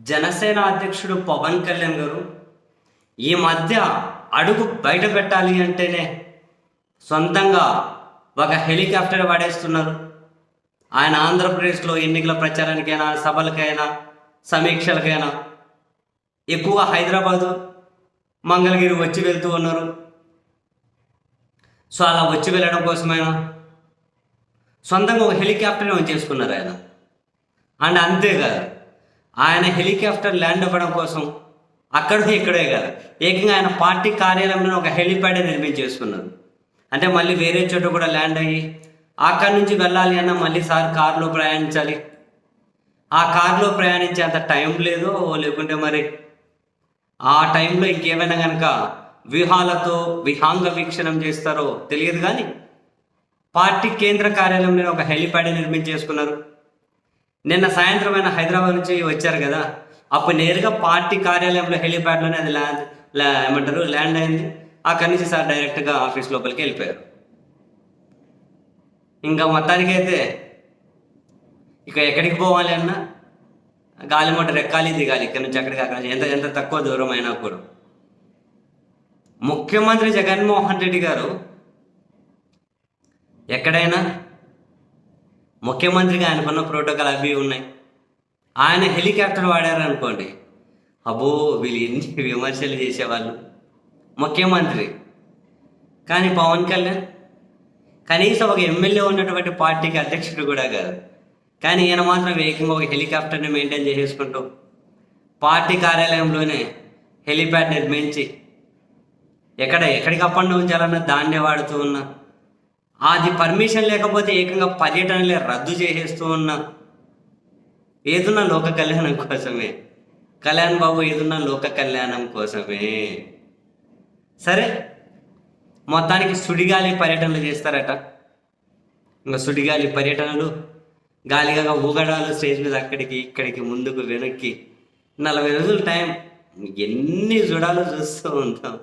జనసేన అధ్యక్షుడు పవన్ కళ్యాణ్ గారు ఈ మధ్య అడుగు బయట పెట్టాలి అంటేనే సొంతంగా ఒక హెలికాప్టర్ వాడేస్తున్నారు ఆయన ఆంధ్రప్రదేశ్లో ఎన్నికల ప్రచారానికైనా సభలకైనా సమీక్షలకైనా ఎక్కువ హైదరాబాదు మంగళగిరి వచ్చి వెళ్తూ ఉన్నారు. సో అలా వచ్చి వెళ్ళడం కోసమైనా సొంతంగా ఒక హెలికాప్టర్ని చేసుకున్నారు ఆయన. అండ్ అంతేకాదు ఆయన హెలికాప్టర్ ల్యాండ్ అవ్వడం కోసం అక్కడ ఇక్కడే కదా. ఏకంగా ఆయన పార్టీ కార్యాలయంలో ఒక హెలిప్యాడ్ నిర్మించేసుకున్నారు అంటే మళ్ళీ వేరే చోట కూడా ల్యాండ్ అయ్యి అక్కడి నుంచి వెళ్ళాలి అన్న మళ్ళీ సార్ కారులో ప్రయాణించాలి. ఆ కారులో ప్రయాణించే అంత టైం లేదో లేకుంటే మరి ఆ టైంలో ఇంకేమైనా కనుక వ్యూహాలతో విహాంగ వీక్షణం చేస్తారో తెలియదు కానీ పార్టీ కేంద్ర కార్యాలయంలో ఒక హెలిప్యాడ్ నిర్మించేసుకున్నారు నిన్న సాయంత్రం ఆయన హైదరాబాద్ నుంచి వచ్చారు కదా అప్పుడు నేరుగా పార్టీ కార్యాలయంలో హెలిప్యాడ్లోనే అది ల్యాండ్ ల్యా ఏమంటారు ల్యాండ్ అయింది. అక్కడి నుంచి సార్ డైరెక్ట్గా ఆఫీస్ లోపలికి వెళ్ళిపోయారు. ఇంకా మొత్తానికి అయితే ఇక ఎక్కడికి పోవాలి అన్నా గాలి మోటార్ ఎక్కాలి దిగాలి. ఇక్కడ నుంచి అక్కడికి అక్కడ ఎంత ఎంత తక్కువ దూరం అయినా కూడా. ముఖ్యమంత్రి జగన్మోహన్ రెడ్డి గారు ఎక్కడైనా ముఖ్యమంత్రిగా ఆయనకున్న ప్రోటోకాల్ అవి ఉన్నాయి. ఆయన హెలికాప్టర్ వాడారు అనుకోండి. అబ్బో వీళ్ళు ఎన్ని విమర్శలు చేసేవాళ్ళు. ముఖ్యమంత్రి. కానీ పవన్ కళ్యాణ్. కనీసం ఒక ఎమ్మెల్యే ఉన్నటువంటి పార్టీకి అధ్యక్షుడు కూడా కాదు. కానీ ఈయన మాత్రం వేగంగా ఒక హెలికాప్టర్ని మెయింటైన్ చేసేసుకుంటూ పార్టీ కార్యాలయంలోనే హెలిప్యాడ్ నిర్మించి ఎక్కడ ఎక్కడికి ఉంచాలన్న దాన్నే వాడుతూ ఉన్నా అది పర్మిషన్ లేకపోతే ఏకంగా పర్యటనలే రద్దు చేసేస్తూ ఉన్నా ఏదున్నా లోక కళ్యాణం కోసమే. కళ్యాణ్ బాబు ఏదున్నా లోక కళ్యాణం కోసమే. సరే మొత్తానికి సుడిగాలి పర్యటనలు చేస్తారట. ఇంకా సుడిగాలి పర్యటనలు గాలిగా ఊగడాలు స్టేజ్ మీద అక్కడికి ఇక్కడికి ముందుకు వెనక్కి. నలభై రోజులు టైం. ఎన్ని చూడాలో చూస్తూ ఉంటాం.